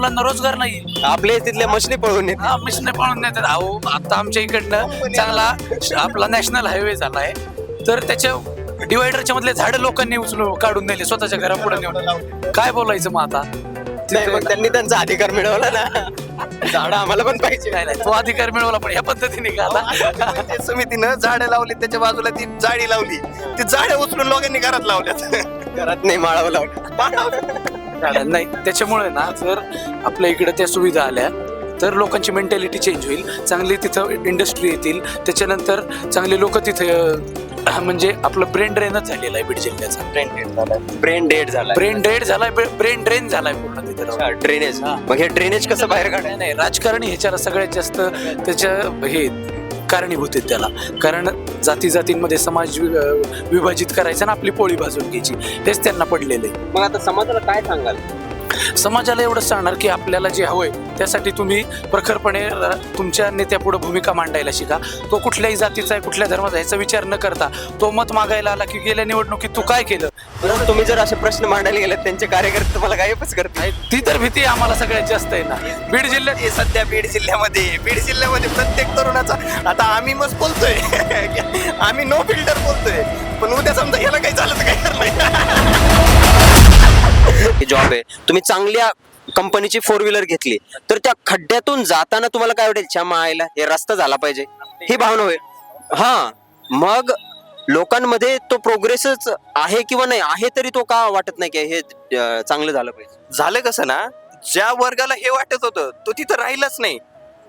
मुलांना रोजगार नाही. आपले तिथल्या मशनी पळून येत हा मिशने पळून नेतात. अहो आता आमच्या इकडनं चांगला आपला नॅशनल हायवे झालाय. तर त्याच्या डिवायडरच्या मधले झाड लोकांनी उचलून काढून नेले स्वतःच्या घरापुढे नेऊन. काय बोलायचं मग आता? त्यांनी त्यांचा अधिकार मिळवला ना. झाड आम्हाला पण पाहिजे. नाही तो अधिकार मिळवला पण ह्या पद्धतीने का आता? पंचायत समितीनं झाडं लावली त्याच्या बाजूला ती जाळी लावली. ती झाडं उचलून लोकांनी घरात लावल्यात. घरात नाही माळावं लावलं नाही त्याच्यामुळे ना जर आपल्या इकडे त्या सुविधा आल्या तर लोकांची मेंटॅलिटी चेंज होईल. चांगली तिथं इंडस्ट्री येतील. त्याच्यानंतर चांगले लोक तिथे म्हणजे आपलं ब्रेन ड्रेनच झालेलं आहे बीड जिल्ह्याचा. ब्रेन डेड झालाय. ब्रेन डेड झालाय. ब्रेन ड्रेन झालाय ब्रेन ड्रेन झालाय पूर्ण तिथे. ड्रेनेज हा. मग हे ड्रेनेज कसं बाहेर काढायचं? नाही नाही राजकारण ह्याच्याला सगळ्यात जास्त त्याच्या हे कारणीभूत आहेत त्याला. कारण जाती जातींमध्ये समाज विभाजित करायचा ना आपली पोळी भाजून घ्यायची. हेच त्यांना पडलेलं आहे. मग आता समाजाला काय सांगाल? समाजाला एवढंच सांगणार की आपल्याला जे हवंय त्यासाठी तुम्ही प्रखरपणे तुमच्या नेत्यापुढे भूमिका मांडायला शिका. तो कुठल्याही जातीचा आहे कुठल्या धर्माचा आहे याचा विचार न करता तो मत मागायला आला की गेल्या निवडणुकीत तू काय केलं? परंतु तुम्ही जर असे प्रश्न मांडायला गेले त्यांचे कार्यकर्ते तुम्हाला गायबच करतील. ती तर भीती आम्हाला सगळ्यात जास्त आहे ना. बीड जिल्ह्यात हे सध्या बीड जिल्ह्यामध्ये बीड जिल्ह्यामध्ये प्रत्येक तरुणाचा आता आम्ही मस्त बोलतोय. आम्ही नो फिल्टर बोलतोय. पण उद्या समजा याला काही झालं तर काय करणार जॉब आहे. तुम्ही चांगल्या कंपनीची फोर व्हीलर घेतली. तर त्या खड्ड्यातून जाताना तुम्हाला काय वाटेल? छा आईला हे रस्ता झाला पाहिजे. ही भावना होईल हा. मग लोकांमध्ये तो प्रोग्रेसच आहे किंवा नाही आहे तरी तो का वाटत नाही की हे अं, चांगलं झालं पाहिजे? झालं कसं ना ज्या वर्गाला हे वाटत होतं तो तिथं राहिलाच नाही.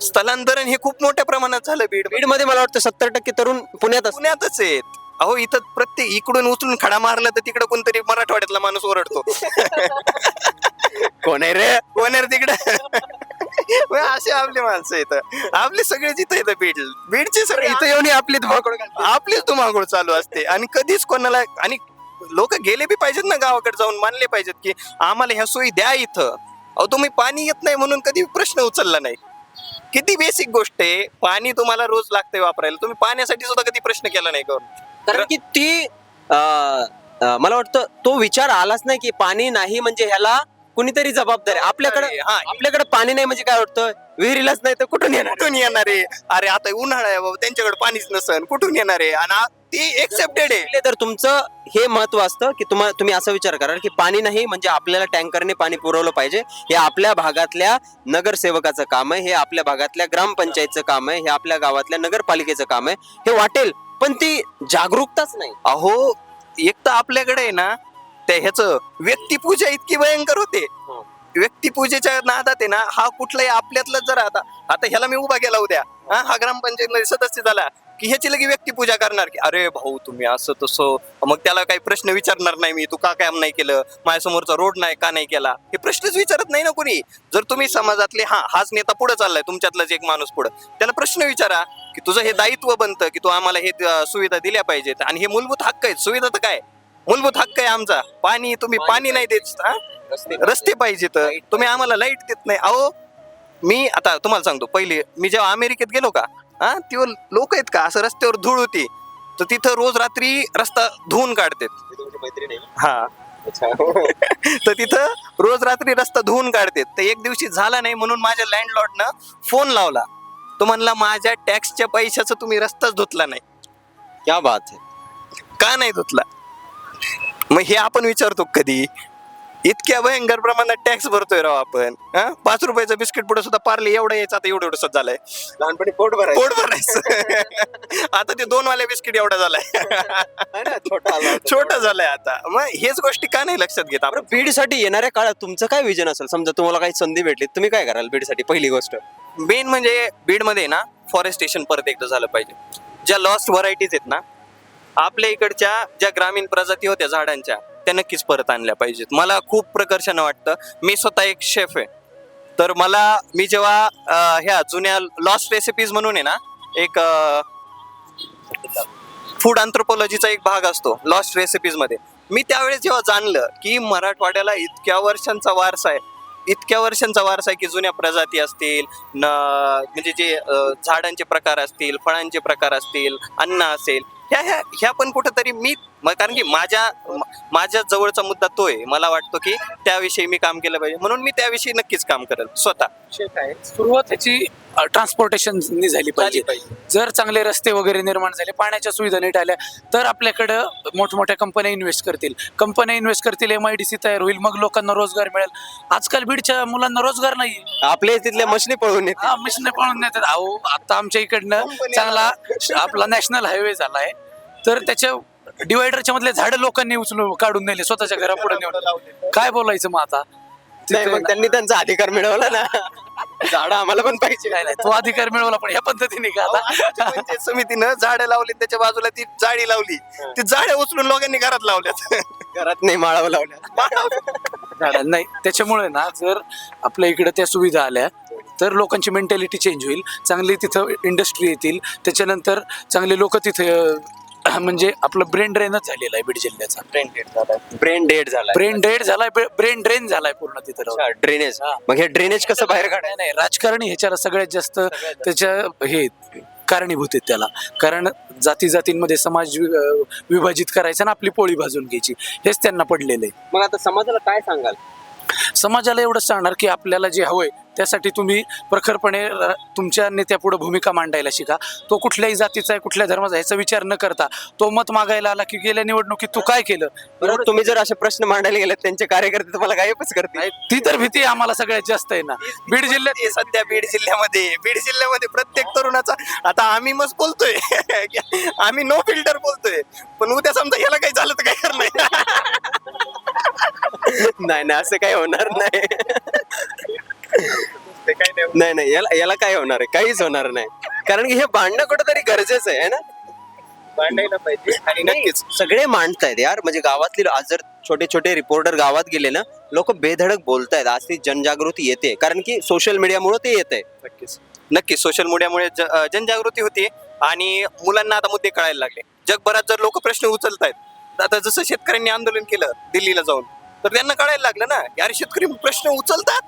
स्थलांतरण हे खूप मोठ्या प्रमाणात झालं बीड बीडमध्ये मला वाटतं सत्तर टक्के तरुण पुण्यात असतात. पुण्यातच आहेत. अहो इथं प्रत्येक इकडून उचलून खडा मारला तर तिकडे कोणतरी मराठवाड्यातला माणूस ओरडतो. कोण आहे रे? कोण आहे रे तिकडे? मग असे आपले माणसं इथं. आपले सगळे जिथं इथं बीड बीडचे सगळे इथं येऊन आपली धुमाकूळ. आपलीच धुमाकूळ चालू असते. आणि कधीच कोणाला आणि लोक गेले बी पाहिजेत ना गावाकडे जाऊन मानले पाहिजेत की आम्हाला ह्या सोयी द्या इथं. अहो तुम्ही पाणी येत नाही म्हणून कधी प्रश्न उचलला नाही. किती बेसिक गोष्ट आहे. पाणी तुम्हाला रोज लागतंय वापरायला. तुम्ही पाण्यासाठी सुद्धा कधी प्रश्न केला नाही करून. कारण की ती अं, अं, मला वाटतं तो विचार आलाच नाही की पाणी नाही म्हणजे ह्याला कुणीतरी जबाबदार आहे. आपल्याकडे हा. आपल्याकडे पाणी नाही म्हणजे काय वाटतं? विहिरीलाच नाही तर कुठून येणार? कुठून येणार आहे? अरे आता उन्हाळा आहे बाबा त्यांच्याकडे पाणीच नसन. कुठून येणार आहे? आणि आ- ती एक्सेप्टेड आहे. तर तुमचं हे महत्त्व असतं की तुम्हाला तुम्ही असा विचार करा की पाणी नाही म्हणजे आपल्याला टँकरने पाणी पुरवलं पाहिजे. हे आपल्या भागातल्या नगरसेवकाचं काम आहे. हे आपल्या भागातल्या ग्रामपंचायतचं काम आहे. हे आपल्या गावातल्या नगरपालिकेचं काम आहे. हे वाटेल पण ती जागरूकताच नाही. अहो एक तर आपल्याकडे आहे ना त्या ह्याच व्यक्तिपूजा इतकी भयंकर होते. हो. व्यक्तिपूजेच्या नादात आहे ना हा कुठलाही आपल्यातला जर आता आता ह्याला मी उभा केला उद्या. हा हा ग्रामपंचायत सदस्य झाला की ह्याची लगे व्यक्तिपूजा करणार की अरे भाऊ तुम्ही असं तसं मग त्याला काही प्रश्न विचारणार नाही मी तू का काम नाही केलं? माझ्यासमोरचा रोड नाही का नाही केला? हे प्रश्नच विचारत नाही ना कोणी. जर तुम्ही समाजातले हा हाच नेता पुढे चाललाय तुमच्यातलाच एक माणूस पुढे त्याला प्रश्न विचारा की तुझं हे दायित्व बनतं की तू आम्हाला हे सुविधा दिल्या पाहिजेत. आणि हे मूलभूत हक्क आहेत. सुविधा तर काय? मूलभूत हक्क आहे आमचा. पाणी तुम्ही पाणी नाही देत हा? रस्ते पाहिजेत तुम्ही आम्हाला लाइट देत नाही. अहो मी आता तुम्हाला सांगतो. पहिले मी जेव्हा अमेरिकेत गेलो का हा तेव्हा लोक आहेत का असं रस्त्यावर धूळ होती. तर तिथं रोज रात्री रस्ता धुवून काढतात. हा. तर तिथं रोज रात्री रस्ता धुवून काढतात. तर एक दिवशी झाला नाही म्हणून माझ्या लँडलॉर्डनं फोन लावला. तो म्हणला माझ्या टॅक्सच्या पैशाचं तुम्ही रस्ताच धुतला नाही. क्या बात आहे. का नाही धुतला? मग हे आपण विचारतो कधी? इतक्या भयंकर प्रमाणात टॅक्स भरतोय राव आपण. हा? पाच रुपयाचं बिस्किट पुढे सुद्धा पारले एवढं यायचं आता एवढं एवढं झालंय. लहानपणी पोट पोट भरायचं. आता ते दोन वाले बिस्किट एवढा झालाय. छोटा छोटा झालाय आता. मग हेच गोष्टी का नाही लक्षात घेत आपण? बीडसाठी येणाऱ्या काळात तुमचं काय विजन असेल? समजा तुम्हाला काही संधी भेटली तुम्ही काय कराल बीडसाठी? पहिली गोष्ट. मेन म्हणजे बीडमध्ये ना फॉरेस्टेशन परत एकदा झालं पाहिजे. ज्या लॉस्ट व्हरायटीज आहेत ना आपल्या इकडच्या ज्या ग्रामीण प्रजाती होत्या झाडांच्या त्या नक्कीच परत आणल्या पाहिजेत. मला खूप प्रकर्षानं वाटतं मी स्वतः एक शेफ आहे. तर मला मी जेव्हा ह्या जुन्या लॉस्ट रेसिपीज म्हणून आहे ना एक फूड अँथ्रोपॉलॉजीचा एक भाग असतो लॉस्ट रेसिपीजमध्ये. मी त्यावेळेस जेव्हा जाणलं की मराठवाड्याला इतक्या वर्षांचा वारसा आहे इतक्या वर्षांचा वारसा आहे की जुन्या प्रजाती असतील न म्हणजे जे झाडांचे प्रकार असतील फळांचे प्रकार असतील अन्न असेल ह्या ह्या ह्या पण कुठंतरी मी म- कारण की माझ्या माझ्या जवळचा मुद्दा तो आहे मला वाटतो की त्याविषयी मी काम केलं पाहिजे. म्हणून मी त्याविषयी नक्कीच काम करेल. स्वतः. सुरुवात ह्याची ट्रान्सपोर्टेशन झाली पाहिजे. जर चांगले रस्ते वगैरे निर्माण झाले पाण्याच्या सुविधा नीट आल्या तर आपल्याकडं मोठमोठ्या कंपन्या इन्व्हेस्ट करतील. कंपन्या इन्व्हेस्ट करतील एम आय डी सी तयार होईल मग लोकांना रोजगार मिळेल. आजकाल बीडच्या मुलांना रोजगार नाही. आपल्या तिथल्या मशनी पळून येते हा मिशन पळून नेतात अहो आता आमच्या इकडनं चांगला आपला नॅशनल हायवे झालाय तर त्याच्या डिवायडरच्या मधले झाडं लोकांनी उचलून काढून नेले स्वतःच्या घरापुढे नेऊन. काय बोलायचं मग आता? नाही, तिथे मग त्यांनी त्यांचा अधिकार मिळवला ना. झाड आम्हाला पण पाहिजे. नाही नाही तो अधिकार मिळवला पण ह्या पद्धतीने का आता? पंचायत समितीनं झाडं लावली त्याच्या बाजूला ती जाळी लावली. ती झाडं उचलून लोकांनी घरात लावल्यात. घरात नाही माळावं लावल्या झाडं नाही त्याच्यामुळे ना जर आपल्या इकडे त्या सुविधा आल्या तर लोकांची मेंटॅलिटी चेंज होईल. चांगली तिथं इंडस्ट्री येतील. त्याच्यानंतर चांगले लोक तिथे अं, म्हणजे आपलं ब्रेन ड्रेनच झालेला आहे बीड जिल्ह्याचा. ब्रेन डेड झाला ब्रेन डेड झालाय ब्रेन ड्रेन झालाय पूर्ण तिथं राहून. ड्रेनेज. मग हे ड्रेनेज कसं बाहेर नाही काढायचं? नाही राजकारणी ह्याच्याला सगळ्यात जास्त त्याच्या हे कारणीभूत आहेत त्याला. कारण जाती जातींमध्ये समाज वि- अं, विभाजित करायचा ना आपली पोळी भाजून घ्यायची. हेच त्यांना पडलेलं आहे. मग आता समाजाला काय सांगाल? समाजाला एवढंच सांगणार की आपल्याला जे हवंय त्यासाठी तुम्ही प्रखरपणे तुमच्या नेत्यापुढे भूमिका मांडायला शिका. तो कुठल्याही जातीचा आहे कुठल्या धर्माचा ह्याचा विचार न करता तो मत मागायला आला की गेल्या निवडणुकीत तू काय केलं? बरोबर. तुम्ही जर असे प्रश्न मांडायला गेले त्यांचे कार्यकर्ते तुम्हाला गायबच करतील. ती तर भीती आम्हाला सगळ्यात जास्त आहे ना. बीड जिल्ह्यात सध्या बीड जिल्ह्यामध्ये. बीड जिल्ह्यामध्ये प्रत्येक तरुणाचा आता आम्ही मस्त बोलतोय. आम्ही नो फिल्टर बोलतोय. पण उद्या समजा ह्याला काही झालं तर काय करणार? नाही नाही असं काही होणार नाही. नाही नाही नाही याला याला काय होणार आहे? काहीच होणार नाही. कारण की हे भांडणं कुठंतरी गरजेचं आहे है ना? मांडायला पाहिजे. आणि नक्कीच. सगळे मांडतायत यार. म्हणजे गावातले आज जर छोटे छोटे रिपोर्टर गावात गेले ना लोक बेधडक बोलतायत. आज ती जनजागृती येते. कारण की सोशल मीडियामुळे ते येते नक्कीच. नक्कीच सोशल मीडियामुळे ज- अं, जनजागृती होती आणि मुलांना आता मुद्दे कळायला लागले. जगभरात जर लोक प्रश्न उचलतायत आता जसं शेतकऱ्यांनी आंदोलन केलं दिल्लीला जाऊन तर त्यांना कळायला लागलं ना यार शेतकरी प्रश्न उचलतात?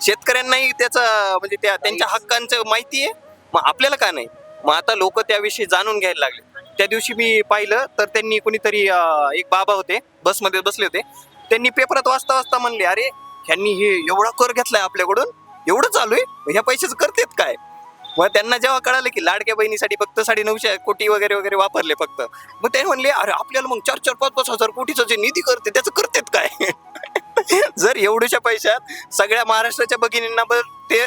शेतकऱ्यांनाही त्याचा म्हणजे त्या त्यांच्या हक्कांचं माहिती आहे. मग आपल्याला का नाही? मग आता लोक त्याविषयी जाणून घ्यायला लागले. त्या दिवशी मी पाहिलं तर त्यांनी कोणीतरी एक बाबा होते बसमध्ये बसले होते. त्यांनी पेपरात वाचता वाचता म्हणले अरे ह्यांनी हे एवढा कर घेतलाय आपल्याकडून. एवढं चालू आहे. ह्या पैशाचं करतेत काय? मग त्यांना जेव्हा कळालं की लाडक्या बहिणीसाठी फक्त साडे नऊशे कोटी वगैरे वगैरे वापरले फक्त. मग ते म्हणले अरे आपल्याला मग चार चार पाच पाच हजार कोटीचं जे निधी करते त्याचं करतेत काय? जर एवढ्याशा पैशात सगळ्या महाराष्ट्राच्या भगिनींना ते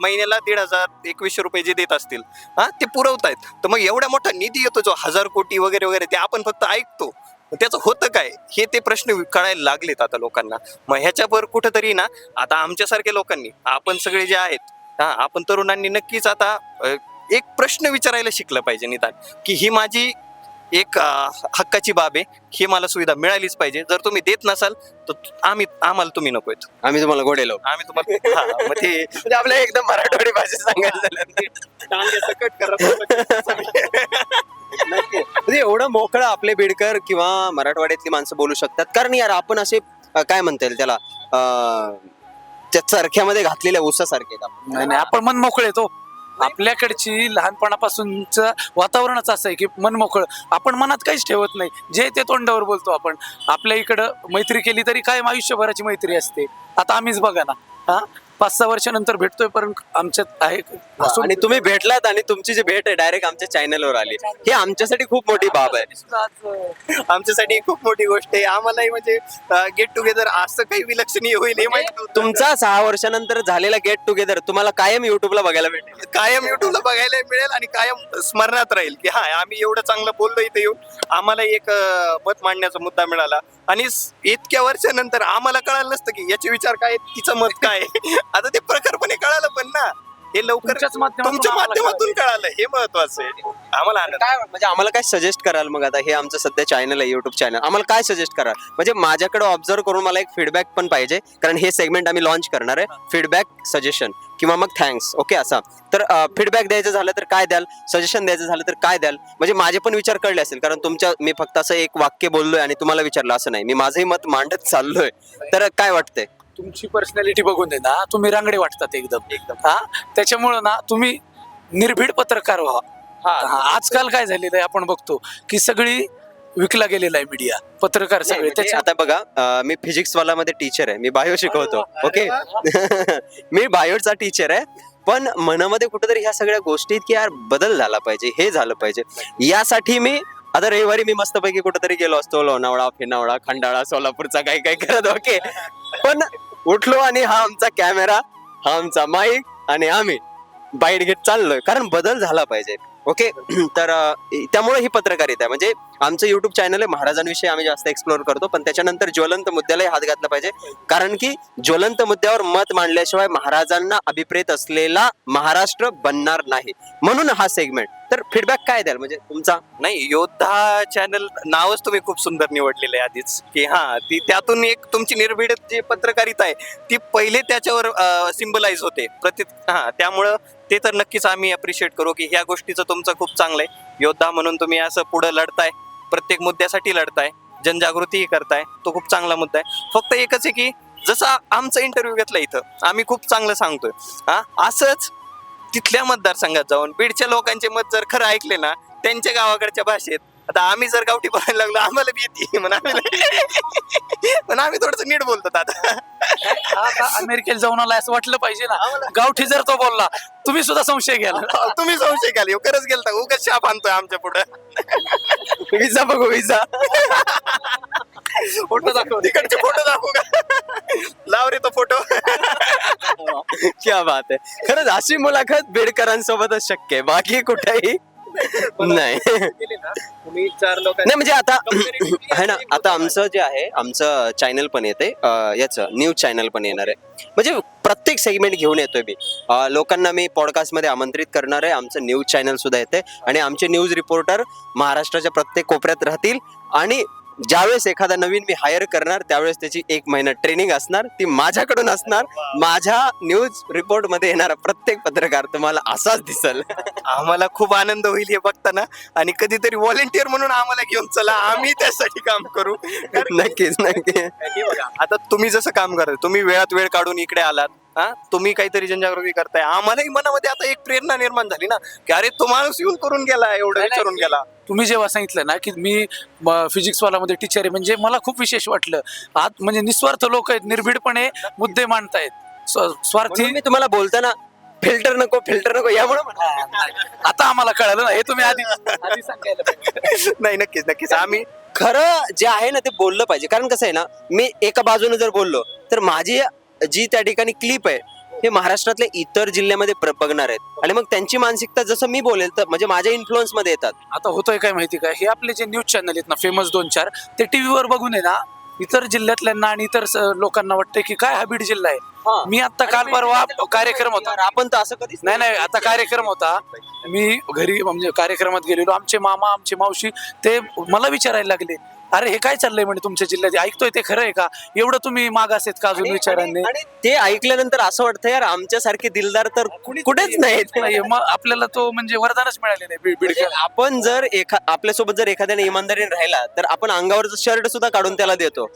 महिन्याला दीड हजार एकवीसशे रुपये जे देत असतील हा ते पुरवतायत. तर मग एवढा मोठा निधी येतो जो हजार कोटी वगैरे वगैरे ते आपण फक्त ऐकतो. त्याचं होतं काय? हे ते प्रश्न कळायला लागलेत आता लोकांना. मग ह्याच्यावर कुठंतरी ना आता आमच्यासारख्या लोकांनी आपण सगळे जे आहेत हा आपण तरुणांनी नक्कीच आता एक प्रश्न विचारायला शिकलं पाहिजे निदान. की ही माझी एक हक्काची बाब आहे. ही मला सुविधा मिळालीच पाहिजे. जर तुम्ही देत नसाल तर आम्ही आम्हाला तुम्ही नकोय आम्ही तुम्हाला गोडे लावू. आम्ही तुम्हाला हा, मग ते म्हणजे आपल्या एकदम मराठवाडी भाषेत सांगायचं झालं टांगे सकट करत म्हणजे एवढं मोकळं आपले बेडकर किंवा मराठवाड्यातली माणसं बोलू शकतात. कारण यार आपण असे अं, काय म्हणता येईल त्याला? अं, त्या चरख्यामध्ये घातलेल्या ऊसासारखे आहेत आपण. नाही नाही आपण मन मोकळे तो आपल्याकडची लहानपणापासूनच वातावरणच असं आहे की मनमोकळं आपण मनात काहीच ठेवत नाही. जे ते तोंडावर बोलतो आपण. आपल्या इकडं मैत्री केली तरी काय आयुष्यभराची मैत्री असते. आता आम्हीच बघा ना. हा? पाच सहा वर्षानंतर भेटतोय पण आमच्यात आहे आणि तुम्ही भेटलात आणि तुमची जी भेट आहे डायरेक्ट आमच्या चॅनलवर आली. हे आमच्यासाठी खूप मोठी बाब आहे. आमच्यासाठी खूप मोठी गोष्ट आहे. आम्हालाही म्हणजे गेट टुगेदर असं काही विलक्षणीय होईल हे माहीत नव्हतं. तुमचा सहा वर्षानंतर झालेला गेट टुगेदर तुम्हाला कायम युट्यूबला बघायला भेटेल. कायम युट्यूबला बघायला मिळेल आणि कायम स्मरणात राहील की हा आम्ही एवढं चांगलं बोललो इथे येऊन. आम्हाला एक अं, मत मांडण्याचा मुद्दा मिळाला. आणि स- इतक्या वर्षानंतर आम्हाला कळालं नसतं की याचे विचार काय आहेत, तिचं मत काय आहे. आता ते प्रखरपणे कळालं पण ना. हे लवकर तुमच्याच माध्यमातून तुमच्या आम्हाला माध्यमातून कळालं. हे महत्वाचं आहे. आम्हाला आनंद काय म्हणजे आम्हाला काय सजेस्ट कराल मग आता? हे आमचं सध्या चॅनल आहे युट्यूब चॅनल आम्हाला काय सजेस्ट कराल? म्हणजे माझ्याकडे ऑब्झर्व करून मला एक फीडबॅक पण पाहिजे कारण हे सेगमेंट आम्ही लॉन्च करणार आहे. फीडबॅक सजेशन किंवा मग थँक्स ओके असा. तर फीडबॅक द्यायचं झालं तर काय द्याल? सजेशन द्यायचं झालं तर काय द्याल? म्हणजे माझे पण विचार कळले असेल कारण तुमच्या मी फक्त असं एक वाक्य बोललोय आणि तुम्हाला विचारलं असं नाही. मी माझंही मत मांडत चाललोय. तर काय वाटतंय? तुमची पर्सनॅलिटी बघून आहे ना तुम्ही रांगडे वाटतात एकदम. एकदम. हा? त्याच्यामुळं ना तुम्ही निर्भीड पत्रकार व्हा. हा, आजकाल काय झालेलं आहे आपण बघतो की सगळी विकला गेलेला आहे मीडिया पत्रकार नाही, सगळे. म्हणजे त्याच्या आता बघा अं, मी फिजिक्स वाला मध्ये टीचर आहे मी बायो शिकवतो ओके मी बायोचा टीचर आहे पण मनामध्ये कुठेतरी ह्या सगळ्या गोष्टीत की यार बदल झाला पाहिजे हे झालं पाहिजे. यासाठी मी आता रविवारी मी मस्तपैकी कुठेतरी गेलो असतो लोणावळा फिनावळा खंडाळा सोलापूरचा काही काही करत ओके पण उठलो आणि हा आमचा कॅमेरा हा आमचा माईक आणि आम्ही बाईट घेत चाललोय. कारण बदल झाला पाहिजे. ओके तर त्यामुळे ही पत्रकारिता म्हणजे आमचं युट्यूब चॅनल आहे महाराजांविषयी आम्ही जास्त एक्सप्लोर करतो पण त्याच्यानंतर ज्वलंत मुद्द्यालाही हात घातला पाहिजे. कारण की ज्वलंत मुद्द्यावर मत मांडल्याशिवाय महाराजांना अभिप्रेत असलेला महाराष्ट्र बनणार नाही. म्हणून हा सेगमेंट तर फीडबॅक काय द्याल? म्हणजे तुमचा? नाही योद्धा चॅनल नावच तुम्ही खूप सुंदर निवडलेलं आहे आधीच. की हा ती त्यातून एक तुमची निर्भीड जी पत्रकारिता आहे ती पहिले त्याच्यावर सिम्बलाइज होते. प्रति हा त्यामुळं ते तर नक्कीच आम्ही अप्रिशिएट करू की ह्या गोष्टीचं तुमचं खूप चांगलं आहे. योद्धा म्हणून तुम्ही असं पुढं लढताय प्रत्येक मुद्द्यासाठी लढताय जनजागृतीही करताय तो खूप चांगला मुद्दा आहे. फक्त एकच आहे की जसा आमचा इंटरव्ह्यू घेतला इथं आम्ही खूप चांगलं सांगतोय. हा असंच तिथल्या मतदारसंघात जाऊन बीडच्या लोकांचे मत जर खरं ऐकले ना त्यांच्या गावाकडच्या भाषेत आता आम्ही जर गावठी बोलायला लागलो आम्हाला बी येते. म्हणून आम्ही पण आम्ही थोडस नीट बोलतो आता आता अमेरिकेला जाऊन आला असं वाटलं पाहिजे ना. गावठी जर तो बोलला तुम्ही सुद्धा संशय घ्याल. तुम्ही संशय घ्याल. ह्यो खरंच गेलता. उगाच शाप आणतोय आमच्या पुढे. विजा बघू विजा. फोटो दाखव. तिकडचे फोटो दाखवू का? लाव रे तो फोटो. क्या बात आहे. खरंच अशी मुलाखत बेडकरांसोबतच शक्य आहे. बाकी कुठेही नाही. तुम्ही चार लोक नाही म्हणजे आता आहे ना आता आमचं जे आहे आमचं चॅनल पण येते अं, याचं न्यूज चॅनल पण येणार आहे. म्हणजे प्रत्येक सेगमेंट घेऊन येतोय मी. अं, लोकांना मी पॉडकास्टमध्ये आमंत्रित करणार आहे आमचं न्यूज चॅनल सुद्धा येते. आणि आमचे न्यूज रिपोर्टर महाराष्ट्राच्या प्रत्येक कोपऱ्यात राहतील आणि ज्यावेळेस एखादा नवीन मी हायर करणार त्यावेळेस त्याची एक महिना ट्रेनिंग असणार ती माझ्याकडून असणार. माझ्या न्यूज रिपोर्टमध्ये येणारा प्रत्येक पत्रकार तुम्हाला असाच दिसल. आम्हाला खूप आनंद होईल हे बघताना. आणि कधीतरी व्हॉलेंटियर म्हणून आम्हाला घेऊन चला आम्ही त्यासाठी काम करू. नक्कीच नक्की आता तुम्ही जसं काम करता तुम्ही वेळात वेळ काढून इकडे आलात. हा तुम्ही काहीतरी जनजागृती करताय आम्हालाही मनामध्ये आता एक प्रेरणा निर्माण झाली ना की अरे तो माणूस येऊन करून गेला एवढं. विचारून गेला तुम्ही जेव्हा सांगितलं ना की मी फिजिक्स वालामध्ये टीचर आहे म्हणजे मला खूप विशेष वाटलं आत म्हणजे निस्वार्थ लोक आहेत निर्भीडपणे मुद्दे मांडतायत स्व- स्वार्थी मी तुम्हाला बोलताना फिल्टर नको फिल्टर नको यामुळे. आता आम्हाला कळालं ना हे तुम्ही आधी आधी सांगायला. नाही नक्कीच नक्कीच आम्ही खरं जे आहे ना ते बोललं पाहिजे कारण कसं आहे ना मी एका बाजूने जर बोललो तर माझी जी त्या ठिकाणी क्लिप आहे हे महाराष्ट्रातल्या इतर जिल्ह्यामध्ये बघणार आहेत. आणि मग त्यांची मानसिकता जसं मी बोलेल तर म्हणजे माझ्या इन्फ्लुअन्समध्ये येतात. आता होतोय काय माहिती का? हे आपले जे न्यूज चॅनल आहेत ना फेमस दोन चार ते टीव्हीवर बघून आहे ना इतर जिल्ह्यातल्यांना आणि इतर स- लोकांना वाटतं की काय हा बीड जिल्हा आहे? मी आता काल परवा कार्यक्रम होता. आपण तर असं कधीच नाही नाही आता कार्यक्रम होता. मी घरी म्हणजे कार्यक्रमात गेलेलो. आमचे मामा आमची मावशी ते मला विचारायला लागले अरे हे काय चाललंय म्हणे तुमच्या जिल्ह्यात? ऐकतोय ते खरं आहे का? एवढं तुम्ही मागास आहेत का अजून विचारांनी? आणि ते ऐकल्यानंतर असं वाटतं यार आमच्यासारखे दिलदार तर कुठेच नाहीत. नाही, मग आपल्याला तो म्हणजे वरदानच मिळालेलं आहे बीड- म्हणजे बीडकर आपण जर एखा आपल्यासोबत जर एखाद्याने इमानदारीने राहिला तर आपण अंगावरचं शर्ट सुद्धा काढून त्याला देतो.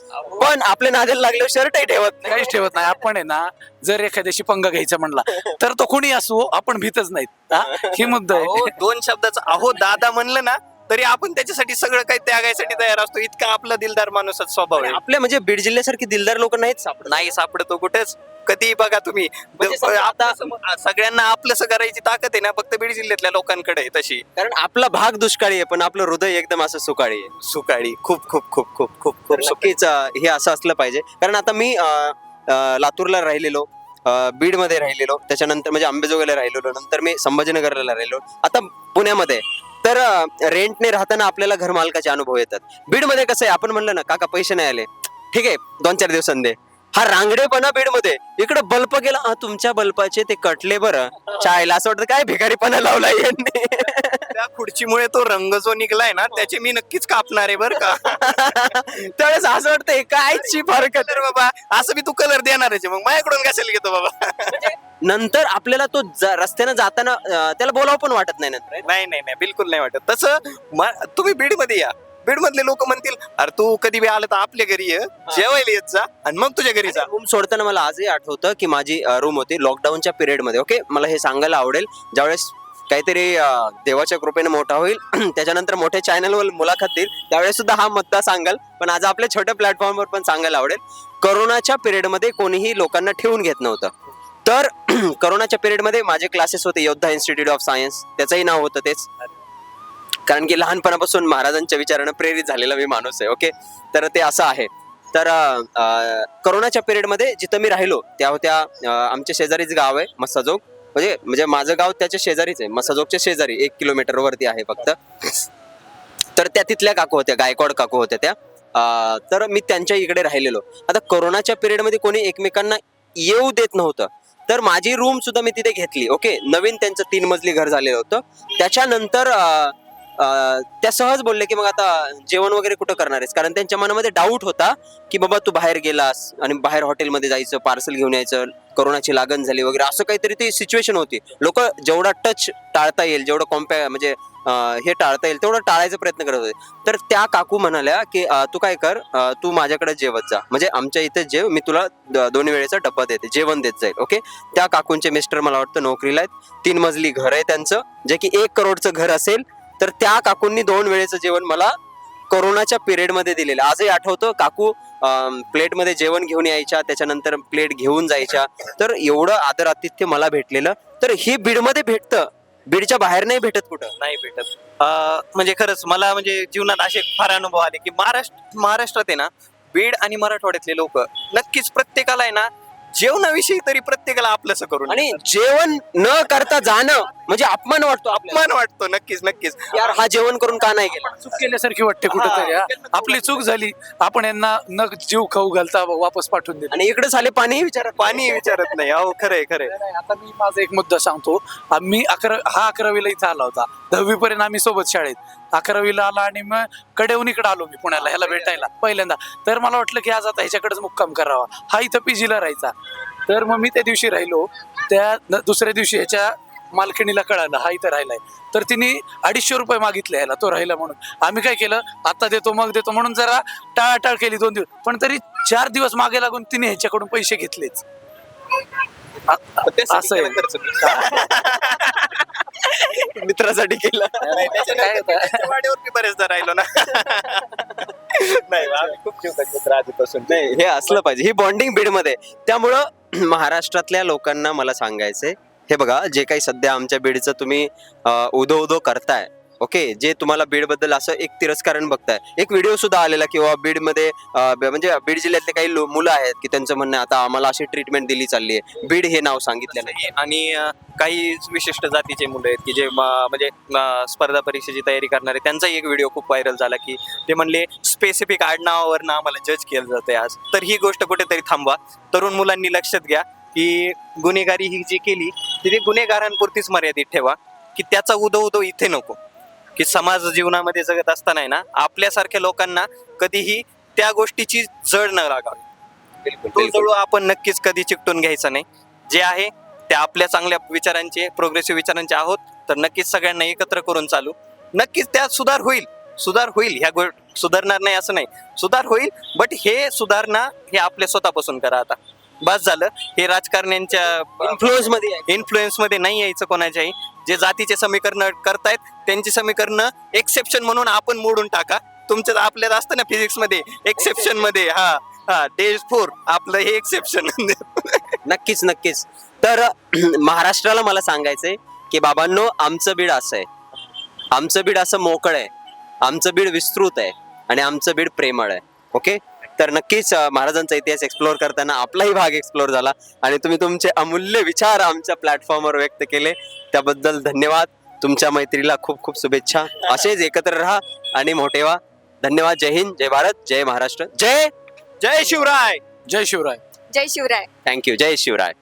पण आपल्या नाद्याला लागल्यावर शर्टही ठेवत नाही. काहीच ठेवत नाही. आपण आहे ना जर एखाद्याशी पंगा घ्यायचा म्हणला तर तो कोणी असो आपण भीतच नाहीत. हा? ही मुद्दा अहो, दोन शब्दाचं अहो दादा म्हणलं ना तरी आपण त्याच्यासाठी सगळं काही त्यागायसाठी तयार असतो. इतका आपला दिलदार माणूसाचा स्वभाव आहे. आपल्या म्हणजे बीड जिल्ह्यासारखी दिलदार लोक नाहीत सापडत. नाही सापडतो कुठेच. कधी बघा तुम्ही. म्हणजे समजा आपलं आता- सगळ्यांना आपलंसं करायची ताकद आहे ना फक्त बीड जिल्ह्यातल्या लोकांकडे आहे तशी. कारण आपला भाग दुष्काळी आहे पण आपलं हृदय एकदम असं सुकाळी आहे. सुकाळी. खूप खूप खूप खूप खूप तर खूप सुकाळी. नक्कीच अं, हे असं असलं पाहिजे. कारण आता मी अं, अं, लातूरला राहिलेलो अं, बीडमध्ये राहिलेलो. त्याच्यानंतर म्हणजे अंबेजोगाईला राहिलेलो. नंतर मी संभाजीनगरला राहिलो. आता पुण्यामध्ये. तर रेंटने राहताना आपल्याला घर मालकाचे अनुभव येतात. बीडमध्ये कसं आहे आपण म्हणलं ना काका पैसे नाही आले. ठीक आहे दोन चार दिवसांनी हा रांगडेपणा बीडमध्ये. इकडे बल्ब गेला. हा तुमच्या बल्बाचे ते कटले बरं. चायला असं वाटतं काय भिकारीपणा लावला यांनी? त्या खुर्चीमुळे तो रंग जो निघलाय ना त्याचे मी नक्कीच कापणार आहे बरं का. त्यावेळेस असं वाटतं हे कायची फरक आहे? बाबा असं बी तू कलर देणारच आहे मग माझ्याकडून कशाला घेतो बाबा? नंतर आपल्याला तो ज- रस्त्यानं जाताना अं, त्याला बोलावं पण वाटत नाही नंतर. नाही नाही नाही बिलकुल नाही वाटत. तसं म- तुम्ही बीडमध्ये या. बीड मधले लोक म्हणतील अरे तू कधी बी आलं तर आपल्या घरी ये जेवायला येत जा आणि मग तुझ्या घरी जा. रूम सोडताना मला आजही आठवतं की माझी रूम होती लॉकडाऊनच्या पिरियडमध्ये ओके मला हे सांगायला आवडेल. ज्यावेळेस काहीतरी देवाच्या कृपेने मोठा होईल त्याच्यानंतर मोठ्या चॅनलवर मुलाखत देईल त्यावेळेस सुद्धा हा मुद्दा सांगाल. पण आज आपल्या छोट्या प्लॅटफॉर्मवर पण सांगायला आवडेल. करोनाच्या पिरियडमध्ये कोणीही लोकांना ठेवून घेत नव्हतं. तर करोनाच्या पिरियडमध्ये माझे क्लासेस होते योद्धा इन्स्टिट्यूट ऑफ सायन्स त्याचंही नाव होतं तेच. कारण की लहानपणापासून महाराजांच्या विचारानं प्रेरित झालेला मी माणूस आहे ओके तर ते असं आहे. तर करोनाच्या पिरियडमध्ये जिथं मी राहिलो त्या होत्या आमच्या शेजारीच गाव आहे मस्साजोग म्हणजे म्हणजे माझं गाव त्याच्या शेजारीच आहे मस्साजोगच्या शेजारी एक किलोमीटर वरती आहे फक्त. तर त्या तिथल्या काकू होत्या गायकवाड काकू होत्या त्या. तर मी त्यांच्या इकडे राहिलेलो. आता कोरोनाच्या पिरियडमध्ये कोणी एकमेकांना येऊ देत नव्हतं. तर माझी रूम सुद्धा मी तिथे घेतली ओके नवीन त्यांचं तीन मजली घर झालेलं होतं. त्याच्यानंतर त्या सहज बोलले की मग आता जेवण वगैरे कुठं करणार आहेस? कारण त्यांच्या मनामध्ये डाऊट होता की बाबा तू बाहेर गेलास आणि बाहेर हॉटेलमध्ये जायचं पार्सल घेऊन यायचं कोरोनाची लागण झाली वगैरे असं काहीतरी ती सिच्युएशन होती. लोक जेवढा टच टाळता येईल जेवढं कॉम्पॅ म्हणजे हे टाळता येईल तेवढं टाळायचा प्रयत्न करत होते. तर त्या काकू म्हणाल्या की तू काय कर तू माझ्याकडे जेवत जा. म्हणजे आमच्या इथे जेव मी तुला दोन वेळेचा डब्बा देते जेवण देत जाईल ओके? त्या काकूंचे मिस्टर मला वाटतं नोकरीला आहेत. तीन मजली घर आहे त्यांचं जे की एक करोडचं घर असेल तर त्या काकूंनी दोन वेळेचं जेवण मला कोरोनाच्या पिरियडमध्ये दिलेलं. आजही आठवतं काकू प्लेटमध्ये जेवण घेऊन यायच्या त्याच्यानंतर प्लेट घेऊन जायच्या. तर एवढं आदर आतिथ्य मला भेटलेलं. तर हे बीडमध्ये भेटतं. बीडच्या बाहेर नाही भेटत कुठं? नाही भेटत. म्हणजे खरंच मला म्हणजे जीवनात असे फार अनुभव आले की महाराष्ट्र महाराष्ट्रात आहे ना बीड आणि मराठवाड्यातले लोक नक्कीच प्रत्येकाला आहे ना जेवणाविषयी तरी प्रत्येकाला आपलंसं करून आणि जेवण न करता जाणं म्हणजे अपमान वाटतो आपल्याला. अपमान वाटतो नक्कीच नक्कीच. यार हा जेवण करून का नाही गेला? चूक केल्यासारखी वाटते कुठेतरी हा. आपली चूक झाली आपण यांना न जीव खाऊ घालता वापस पाठवून दिले आणि इकडे झाले पाणी विचारा पाणी विचारत नाही. अहो खरंय खरंय. नाही, आता मी माझा एक मुद्दा सांगतो. आम्ही अकरा हा अकरावीला इथं आला होता. दहावी पर्यंत आम्ही सोबत शाळेत. अकरावीला आला आणि मग कडेहून इकडे आलो मी पुण्याला ह्याला भेटायला पहिल्यांदा. तर मला वाटलं की आज आता ह्याच्याकडेच मुक्काम करावा. हा इथं पीजीला राहायचा. तर मग मी त्या दिवशी राहिलो. त्या दुसऱ्या दिवशी ह्याच्या मालकिणीला कळालं हा इथं राहिलाय. तर तिने अडीचशे रुपये मागितले ह्याला तो राहिला म्हणून. आम्ही काय केलं आता देतो मग देतो म्हणून जरा टाळाटाळ केली दोन दिवस. पण तरी चार दिवस मागे लागून तिने ह्याच्याकडून पैसे घेतलेच. असं आहे. मित्रासाठी केलं. त्याच्या मी बरेचदा राहिलो ना. नाही आम्ही खूप मित्र आधीपासून. नाही हे असलं पाहिजे. ही बॉन्डिंग बीडमध्ये त्यामुळं महाराष्ट्रातल्या लोकांना मला सांगायचंय हे बघा जे काही सध्या आमच्या बीडचं तुम्ही उदो उदो करताय ओके जे तुम्हाला बीडबद्दल असं एक तिरस्कारण बघताय. एक व्हिडिओ सुद्धा आलेला किंवा बीडमध्ये म्हणजे बीड जिल्ह्यातले काही मुलं आहेत की त्यांचं म्हणणं आता आम्हाला अशी ट्रीटमेंट दिली चालली आहे. बीड हे नाव सांगितलेलं आहे. आणि काही विशिष्ट जातीचे मुलं आहेत की जे म्हणजे स्पर्धा परीक्षेची तयारी करणारे त्यांचा एक व्हिडिओ खूप व्हायरल झाला की ते म्हणले स्पेसिफिक आडनावावरनं आम्हाला जज केलं जातंय आज. तर ही गोष्ट कुठेतरी थांबवा. तरुण मुलांनी लक्षात घ्या की गुन्हेगारी ही जी केली ती गुन्हेगारांपुरतीच मर्यादित ठेवा की त्याचा उदो उदो इथे नको. की समाज जीवनामध्ये जगत असताना ना आपल्यासारख्या लोकांना कधीही त्या गोष्टीची जड न लागावी. तो जळू आपण नक्कीच कधी चिकटून घ्यायचा नाही. जे आहे ते आपल्या चांगल्या विचारांचे प्रोग्रेसिव्ह विचारांचे आहोत तर नक्कीच सगळ्यांना एकत्र करून चालू. नक्कीच त्यात सुधार होईल. सुधार होईल ह्या गो सुधारणार नाही असं नाही. सुधार होईल बट हे सुधारणा हे आपल्या स्वतःपासून करा आता. बस झालं. हे राजकारण्यांच्या इन्फ्लुएन्समध्ये. इन्फ्लुएन्समध्ये नाही यायचं कोणाच्याही. जे जातीचे समीकरण करतायत त्यांची समीकरण एक्सेप्शन म्हणून आपण मोडून टाका. तुमच्या आपल्यात असतं ना फिजिक्समध्ये? एक्सेप्शनमध्ये. हा हा. डे फोर आपलं हे एक्सेप्शन नक्कीच नक्कीच. तर महाराष्ट्राला मला सांगायचंय की बाबांनो आमचं बीड असं आहे. आमचं बीड असं मोकळ आहे. आमचं बीड विस्तृत आहे. आणि आमचं बीड प्रेमळ आहे. ओके? तर नक्कीच महाराजांचा इतिहास एक्सप्लोअर करताना आपलाही भाग एक्सप्लोअर झाला आणि तुम्ही तुमचे अमूल्य विचार आमच्या प्लॅटफॉर्मवर व्यक्त केले. त्याबद्दल धन्यवाद. तुमच्या मैत्रीला खूप खूप शुभेच्छा. असेच एकत्र राहा आणि मोठे व्हा. धन्यवाद. जय हिंद जय भारत जय महाराष्ट्र. जय जय शिवराय. जय शिवराय. जय शिवराय. थँक्यू जय शिवराय.